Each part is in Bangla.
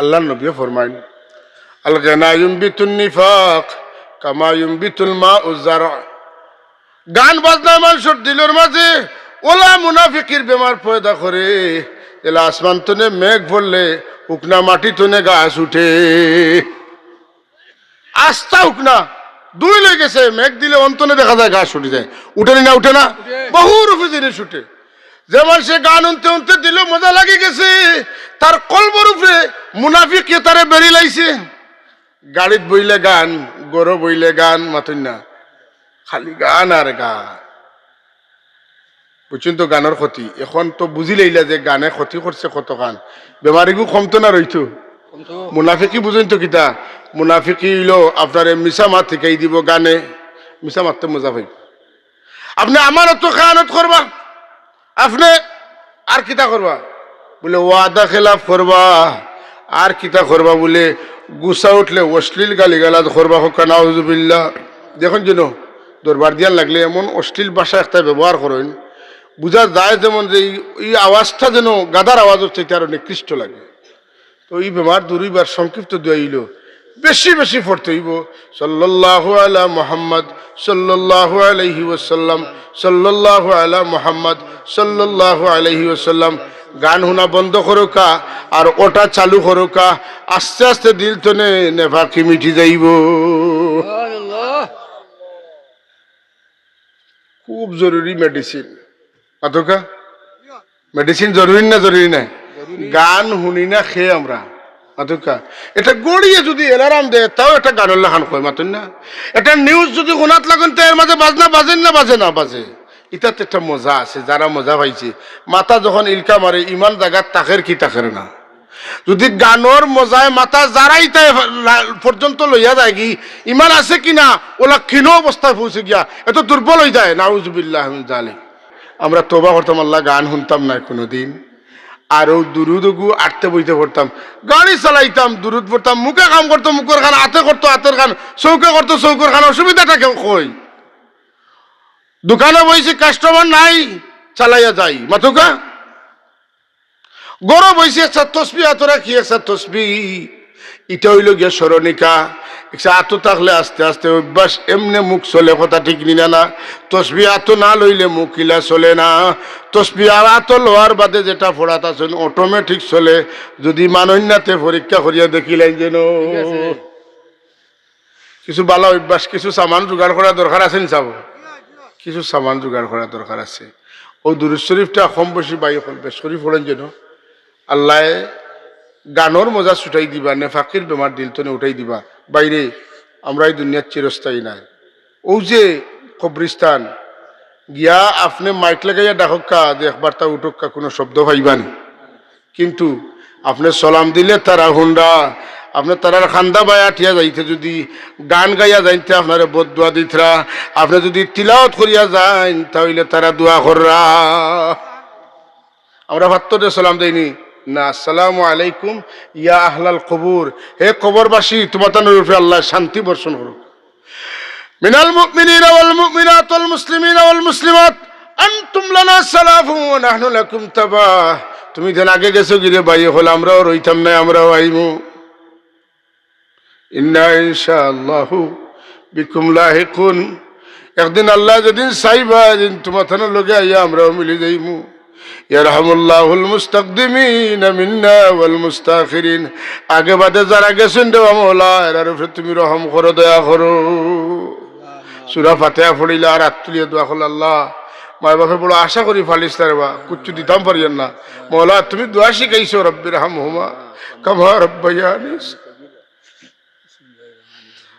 আল্লাহ নবী ফরমাইন আল গানা ইউমবিতুন নিফাক কামা বিতুল মা উজার গান বাজনা মানুষের দিলের মাঝে ওলা মুনাফিকির বেমার পয়দা করে এলা আসমান তনে মেঘ পড়লে উকনা মাটি তনে গাছ উঠে। আস্থা উকনা দুই লই গেছে মেঘ দিলে অন্তনে দেখা যায় গাছ উঠে যায়। উঠে না উঠে না? বহু রূপে জিনিস উঠে যেমন সে গান উনতে উনতে দিল মজা লাগে গেছে তার কলবর উপরে মুনাফিক তারে বেরিয়ে লাইছে। গাড়িত বইলে গান গরো বইলে গান মাতুন না খালি গান আর গান। বুঝছেন তো গানের ক্ষতি। এখন তো বুঝি লইলা যে গানে ক্ষতি করছে কত গান। বেমারিগু কমতো না রইতো মুনাফিকি বুঝেন তো কিতা? মুনাফিকি হইল আপনার মিশা মাত শিকাই দিব গানে। মিশা মারতে মজা পাই আপনি আমার তো খায়ানত করবা আপনি আর কিতা করবা? বলে, ওয়াদা খেলাফ করবা, আর কিতা করবা? বলে, গুসা উঠলে অশ্লীল গালি গালাজ করবা, হোক নাউজুবিল্লা দেখুন যেন, দরবার দিয়ার লাগলে এমন অশ্লীল ভাষা একটা ব্যবহার করেন, বুঝা যায় যেমন যে এই- আওয়াজটা যেন গাদার আওয়াজ হচ্ছে আরও নিকৃষ্ট লাগে। তো এই বেমার দুইবার সংক্ষিপ্ত দইল বেশি বেশি পড়তে হইব। সাল্লাল্লাহু আলা মুহাম্মদ সাল্লাল্লাহু আলাইহি ওয়াসাল্লাম সাল্লাল্লাহু আলা মুহাম্মদ সাল্লাল্লাহু আলাইহি ওয়াসাল্লাম। গান শোনা বন্ধ করোকা আর ওটা চালু করোকা আস্তে আস্তে দিল তো নে নেফাকি মিঠি যাইব। খুব জরুরি মেডিসিন। আতকা মেডিসিন জরুরি না জরুরি নাই? গান শুনি না খেয়ে আমরা। মাতুকা এটা গড়িয়ে যদি এলারাম দেয়, তাও একটা গানের লেখান কয় মাতুন না? এটা নিউজ যদি শোনাত লাগুন, তো এর মাঝে বাজনা বাজেন না বাজে না বাজে? এটাতে একটা মজা আছে, যারা মজা পাইছে। মাথা যখন ইলকা মারে, ইমান জায়গার তাকের কি তাকের না? যদি গানোর মজায় মাথা যারাই তাই পর্যন্ত লইয়া যায় কি, ইমান আছে কিনা ওলা ক্ষীণ অবস্থায় পৌঁছে গিয়া। এত দুর্বল হয়ে যায়, নাউজুবিল্লাহ জালে আমরা তোবা করতাম আল্লাহ গান শুনতাম না কোনোদিন। আরও দুরুদগু আটতে বইতে পড়তাম। গাড়ি চালাইতাম, দুরুদ পড়তাম, মুখে কাম করতো, মুখের খান, হাতে করতো, হাতের খান, চৌকে করতো, চৌকের খান, অসুবিধাটা কেউ কই? দোকানে বইছি, কাস্টমার নাই, চালাইয়া যাই। মাথুকা গরম বইছে একটা আতরা কি একটা এটা হইল গিয়া স্মরণিকা একটা আতো থাকলে আস্তে আস্তে অভ্যাস এমনি মুখ চলে কথা ঠিক নিনা না। তসবি আতো না লইলে মুখ চলে না। তসবি আর আতো লোয়ার বাদে যেটা ফোড়াত আছে অটোমেটিক চলে। যদি মানন্যাতে পরীক্ষা করিয়া দেখিলেন যেন। কিছু ভালো অভ্যাস কিছু সামান জোগাড় করা দরকার আছে নি চাব? কিছু সামান জোগাড় করা দরকার আছে। ও দুরুদ শরীফটা কম বেশি বাই বেশ শরীফ হলেন যেন। আল্লাহ গানোর মজা ছুটাই দিবা নেফাকির বেমার দিল তো উঠাই দিবা। বাইরে আমরা এই দুনিয়ার চিরস্থায়ী নাই। ও যে কবরিস্তান গিয়া আপনি মাইক লাগাইয়া ডাকক্কা যে একবার উঠক্কা, কোনো শব্দ পাইবানি কিন্তু আপনি সলাম দিলে তারা হুন্ডা, আপনি তারার খান্দা বায়া ঠিয়া যাইতে, যদি গান গাইয়া যাইতে আপনার বোধ দোয়া দিতরা, আপনি যদি তিলাওত করিয়া যাইন, তাহলে তারা দোয়া কররা। আমরা ভাত্তরে সালাম দেইনি। না, আসসালামু আলাইকুম, ইয়া আহলাল কবুর। হে কবরবাসী তোমার তানোর উপরে আল্লাহ শান্তি বর্ষণ করুক। মিনাল মুমিনিনা ওয়াল মুমিনাত ওয়াল মুসলিমিনা ওয়াল মুসলিমাত, আনতুম লানা সালাফু ওয়া লাকুম তাবা। তুমি যেন আগে গেছো গিরে, ভাই, হল আমরাও রইতাম না, আমরাও আইমু। ইন্না ইনশাআল্লাহু বিকুম লাহিকুন। একদিন আল্লাহ যেদিন চাইবা যেদিন তোমার লগে আইয়া আমরাও মিলি যাইমু। ইয়ারহামুল্লাহুল মুস্তাকদিমিন মিন্না ওয়াল মুস্তাখিরিন। আগে বাদে যারা গেছেন দেওয়া মৌলা, এরার উপরে তুমি রহম করো, দয়া করো। সুরা ফাতেহা পড়িলে আর আত্মীয় দোয়া করল আল্লাহ। মায় বাপে বড় আশা করি ফালিস তার বা, কুচ্ছু দিতাম পারিয়েন না। মৌলা, তুমি দোয়া শিখাইছো রব্বির হাম হুমা কামা রব্বাইয়ানি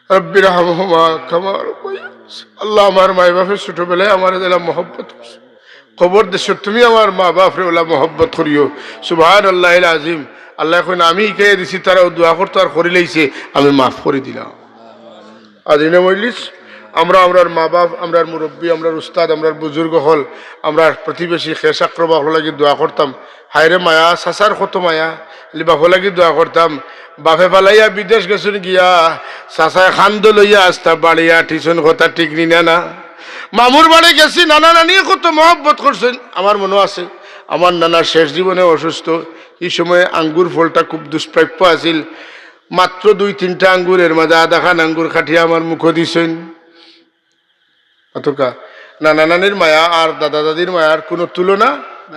রব্বির হাম হুমা কামা রব্বাইয়ানি আল্লাহ আমার মায় বাপের ছোটবেলায় আমার দিলাম মহব্বত। করছে খবর দেশ তুমি আমার মা বাপরে ওলা মহব্বত করিও। সুভান আল্লাহ আজিম। আল্লাহ এখন আমি কে দিছি তারা দোয়া করতো আর করি লাইছে, আমি মাফ করে দিলাম। আদিনে মজলিস আমরা আমরার মা বাপ, আমরার মুরব্বী, আমরার উস্তাদ, আমরার বুজুর্গ হল, আমরা প্রতিবেশী খেসাক্রবা হল লাগি দোয়া করতাম। হায়রে মায়া, সাসার কত মায়া এলি বাপো লাগি দোয়া করতাম। বাপে পালাইয়া বিদেশ গেছুন গিয়া, সাসায় খান্দ লইয়া আসতা বাড়িয়া, টিউশন কথা ঠিক নি না না। মামুর বাড়ি গেছি নানা নানি কত মহব্বত করছেন। আমার মনে আছে আমার নানা শেষ জীবনে অসুস্থ। এই সময় আঙ্গুর ফলটা খুব দুষ্প্রাপ্য আছিল। মাত্র দুই তিনটা আঙ্গুরের মাঝে আধা খান আঙ্গুর খাটিয়ে আমার মুখ দিছেন। অতকা নানা নানির মায়া আর দাদা দাদির মায়ার কোনো তুলনা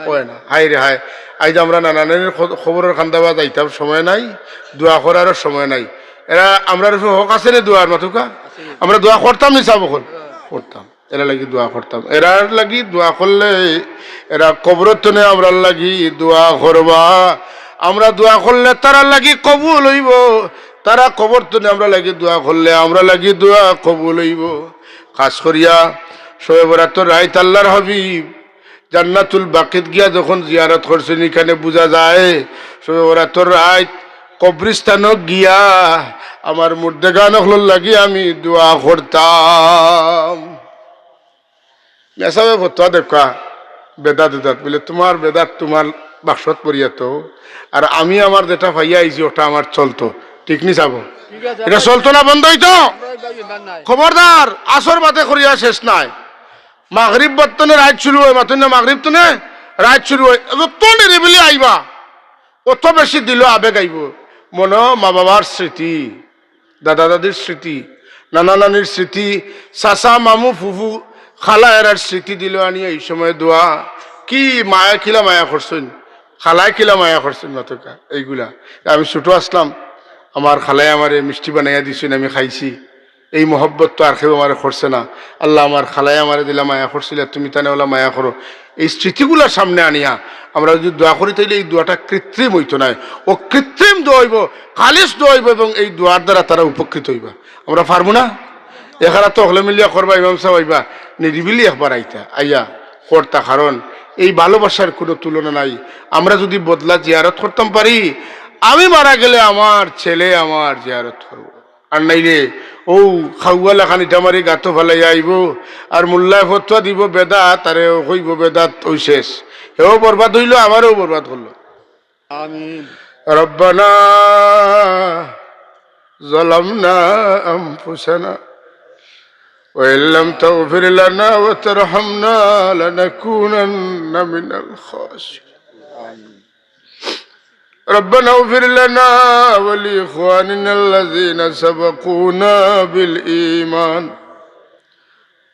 হয় না। হাই রে হাই আজ আমরা নানা নানির খবরের খান্দাবা যাইতাম সময় নাই দোয়া করারও সময় নাই। এরা আমরা হক আছে রে দোয়ার মাতুকা? আমরা দোয়া করতাম নি চাব করতাম। এরা লাগি দোয়া করতাম। এরার লাগি দোয়া করলে এরা কবরতনে আমরা লাগি দোয়া করবা। আমরা দোয়া করলে তারা লাগি কবুল হইব। তারা কবরতনে আমরা লাগি দোয়া করলে আমরা লাগি দোয়া কবুল হইব। খাস করিয়া শোয়ে বরাতর রাইত আল্লাহর হাবিব জান্নাতুল বাকিত গিয়া যখন জিয়ারত করছেন, এখানে বোঝা যায় শোয়ে বরাতর রাইত কবরিস্তানক গিয়া আমার মুর্দেগানক লাগি আমি দোয়া করতাম। মেসাবে ফতোয়া দেখা বেদাত বেদাত বলে তোমার বেদাত তোমার বাক্সত পড়িয়া তো আর আমি আমার যেটা ভাইয়া আইছি ওটা আমার চলতো ঠিক নি আছে এটা চলতো না বন্ধ হইতো খবরদার আসর বাদে করিয়া শেষ নাই মাগরিব বর্তনে রাত শুরু হয় মাতুন না মাগরিব তনে রাত শুরু হয় যত নিরিবিলি আইবা অত বেশি দিল আবেগ আইব মনে মা বাবার স্মৃতি দাদা দাদির স্মৃতি নানা নানির স্মৃতি চাচা মামু ফুফু খালা এরার স্মৃতি দিল আনি, এই সময় দোয়া। কি মায়া, কিলা মায়া করছেন? খালায় কিলা মায়া করছেন মাতকা? এইগুলা। আমি ছোট আসলাম। আমার খালায় আমারে মিষ্টি বানাইয়া দিছেন, আমি খাইছি। এই মহব্বত তো আর কেউ আমার করছে না। আল্লাহ আমার খালায় আমারে দিলা মায়া করছিল, তুমি তানে ওলা মায়া করো। এই স্মৃতিগুলার সামনে আনিয়া, আমরা যদি দোয়া করি, তাইলে এই দোয়াটা কৃত্রিম হইতো না ও কৃত্রিম দোয়া হইব খালিস দোয়া হইব, এবং এই দোয়ার দ্বারা তারা উপকৃত হইবা। আমরা পারব না? এখানে তো হলে মিলিয়া করবা ইমাম সাহেব নিরিবিলি একবার আইতা। আইয়া কর্তা কারণ এই ভালোবাসার কোনো তুলনা নাই। আমরা যদি বদলা জিয়ারত করতাম পারি আমি মারা গেলে আমার ছেলে আমার জিয়ারত করব। আর নাইলে ও খাওয়ালা খানিটা মারি গাতো ফেলাই আইব আর মোল্লায় ফতুয়া দিব বেদাত আরে হইব বেদাত ওই শেষ। হেও বরবাদ হইল আমারও বরবাদ হলো। রব্বানা জলামনা না وإن لم تغفر لنا وترحمنا لنكونن من الخاسرين. ربنا اغفر لنا ولإخواننا الذين سبقونا بالإيمان.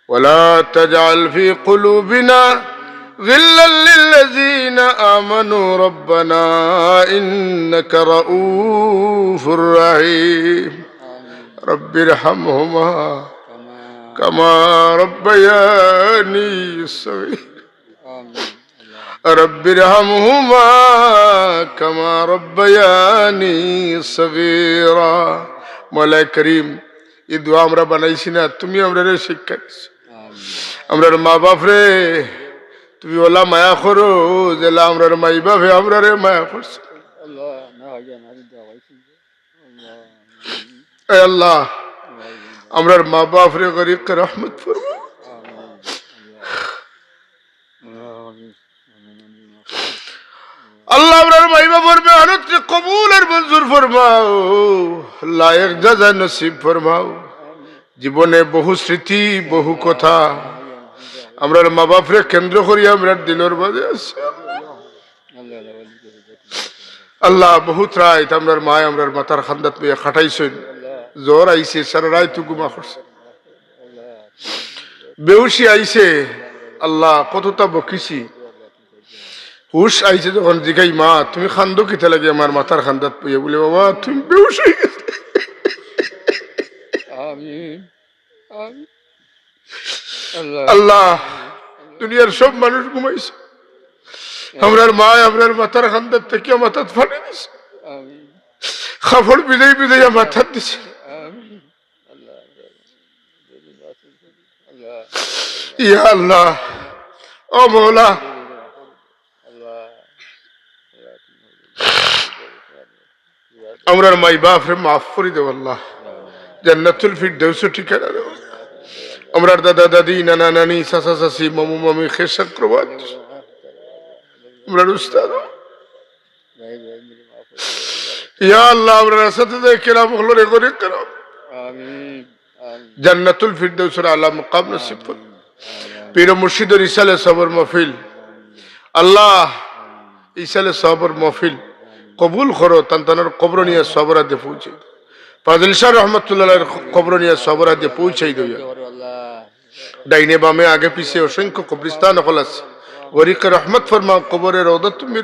ولا تجعل في قلوبنا غلا للذين آمنوا. ربنا إنك رؤوف رحيم. رب ارحمهما. كما كما ربياني صغير আমিন رب ارحمهما كما ربياني صغيرا مولا করিম এই দোয়া আমরা বানাইছি না তুমি আমরা শিক্ষা দিছো আমিন আমরার মা বাপ রে তুমি ওলা মায়া করো জেলা আমরার মাই বাপে আমরারে মায়া করছো আল্লাহ না হয় না দিতে হইছে আল্লাহ এ আল্লাহ আমরার মা বাপ রে গরিব রহমত ফরমা আল্লাহ আমরার মাই বাপর মেহনত কে কবুল আর মঞ্জুর ফরমাও, লায়ক যা নসিব ফরমাও। জীবনে বহু স্মৃতি, বহু কথা। আমরার মা বাপরে কেন্দ্র করি আমরার দিলর বাজে আছে আল্লাহ বহুত রায় আমরার মায়, আমরার মাতার খান্দাত পেয়ে খাটাইছেন। জ্বর আইছে সারা রায় তু গুমা করছে। বেউসি আইছে আল্লাহ কতটা বকিছি। হুশ আইছে যখন জিগাই মা তুমি খান্দো কিতে লাগে? আমার মাথার খান্দাত পেয়ে বলে বাবা তুমি বেউস হয়ে গেছে আল্লাহ দুনিয়ার সব মানুষ ঘুমাইছে। আমরার মা আমরার মাথার খান্দার থেকে মাথাত ফাটে দিছে। খাফড় বিদায় বিদায় মাথার দিছে আমিন আল্লাহ আল্লাহ ইয়া আল্লাহ ও মৌলা আমরার মাই বাপ রে মাফ করে দেব আল্লাহ জান্নাতুল ফিরদৌস ঠিকানা দেব আমরার দাদা দাদি নানা নানি চাচা চাচি মামু মামি খেস চক্রবাদ আমরার উস্তাদ ইয়া আল্লাহ আমরার সাথে কেরাম হলো রে করে আমিন জান্নাতুল ফিরদৌসের আলা মুকাম নসিব করুন। পীর মুর্শিদর ইসালে সবর মফিল আল্লাহ ইসালে সবর মফিল কবুল করো, তান্তানোর কবর নিয়ে সবরা দিয়ে পৌঁছে ফাজিল শাহ রহমতুল্লাহ কবর নিয়ে সবরা দিয়ে পৌঁছাই আল্লাহ ডাইনে বামে আগে পিছে অসংখ্য কবরিস্তান হল আছে। গরিকে রহমত ফরমা কবরের ওদত তুমি।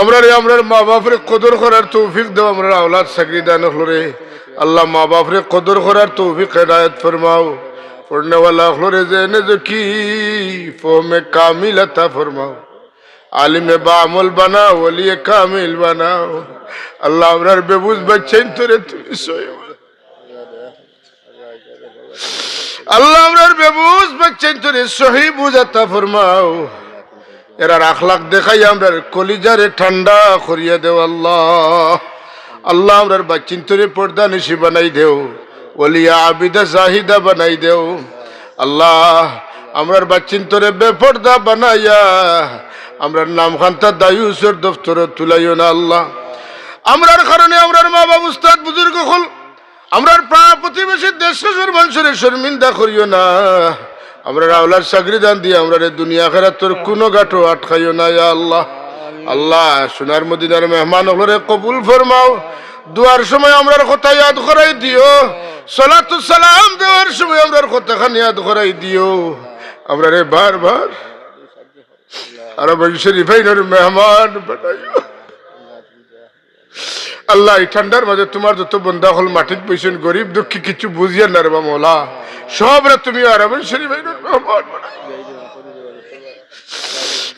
আমরা রে আমরার মা বাপরে কদর করার তৌফিক দেও আমরা আওলাদ সাকরি দান হলো রে। আল্লাহ মা বাপরে কদর করার তৌফিক হেদায়ত ফরমাও। পড়নে वाला হলো রে জেনে যে ফোমে কামিল ফরমাও। আলিম বামল বানাও ওলি কামিল বানাও। আল্লাহ আমরার বেবুজ বাচ্চাইন তোরে তুমি সই আল্লাহ আমরার বেবুজ বাচ্চাইন তোরে সহি বুঝাতা ফরমাও। এরা আখলাক দেখাই আমরার কলিজারে ঠান্ডা করিয়া দেও আল্লাহ। আল্লাহ আমরার বাচ্চিন্তরে পর্দা নিশি বানাই দেও। ওলিয়া আবিদা জাহিদা বানাই দেও। আল্লাহ আমরার বাচ্চিন্তরে বেপর্দা বানাইয়া, আমরার নাম খান্তা দায়ুসর দফতর তুলাইও না আল্লাহ। আমরার কারণে আমরার মা বাবু উস্তাদ, বুজুর্গ হল আমরার প্রায় প্রতিবেশী দেশ মানুষের শর্মিন্দা করিও না। আমরা রাওলার চাকরি দান দিয়ে আমরা দুনিয়া খেরা তোর কোনো গাঠো আটকাইও না ইয়া আল্লাহ। আল্লাহ, সোনার মদিনার মেহমান হলরে কবুল ফরমাও। দুয়ার সময় আমরার কথা ইয়াদ করাই দিও। সলাতু সালাম দেওয়ার সময় আমরার কথা খান ইয়াদ করাই দিও। আমরা রে বার বার আর শরীফাইনের মেহমান বানাইও। আল্লাহ, এই ঠান্ডার মাঝে তোমার যত বন্ধা হল মাটির পয়সেন গরিব দুঃখী কিছু বুঝিয়ে না রে বা মোলা। সব রে তুমি আরামের শরীফ মেহমান বানাইও।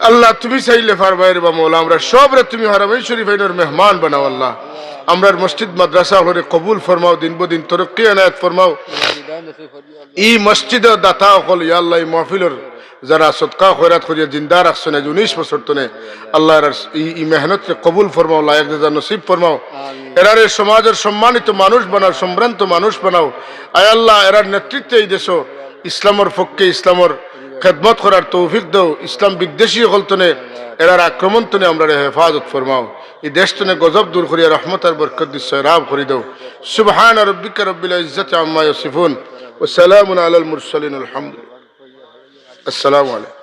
আল্লাহ তুমি চাইলে ফারবাইর বা মৌলা আমরা সব রে তুমি হারামাই শরীফ আইনের মেহমান বানাও আল্লাহ। আমরার মসজিদ মাদ্রাসা হলে কবুল ফরমাও দিন বদিন তরক্কি এনায়ত ফরমাও। ই মসজিদে দাতা অকল ইয়া আল্লাহ এই মহফিলর যারা সৎকা খয়রাত করিয়া জিন্দা রাখছেন আজ উনিশ বছর তনে আল্লাহর ই ই মেহনতকে কবুল ফরমাও লায়ক দাদা নসিব ফরমাও। এরারে সমাজের সম্মানিত মানুষ বানাও সম্ভ্রান্ত মানুষ বানাও। আয় আল্লাহ এরার নেতৃত্বে এই দেশ ইসলামের পক্ষে ইসলামের খেদমত করার তৌফিক দেও। ইসলাম বিদ্বেষী হলতনে, এরার আক্রমণ তনে আমরা হেফাজত ফরমাও। এই দেশ তনে গজব দূর করিয়া রহমত আর বরকত সৈরাব রাব করি দেও। সুবহান রব্বিকা রব্বিল ইজ্জত আম্মা ইয়াসিফুন, ওয়া সালামুন আলাল মুরসালিন, আলহামদুলিল্লাহ। আসসালামু আলাইকুম।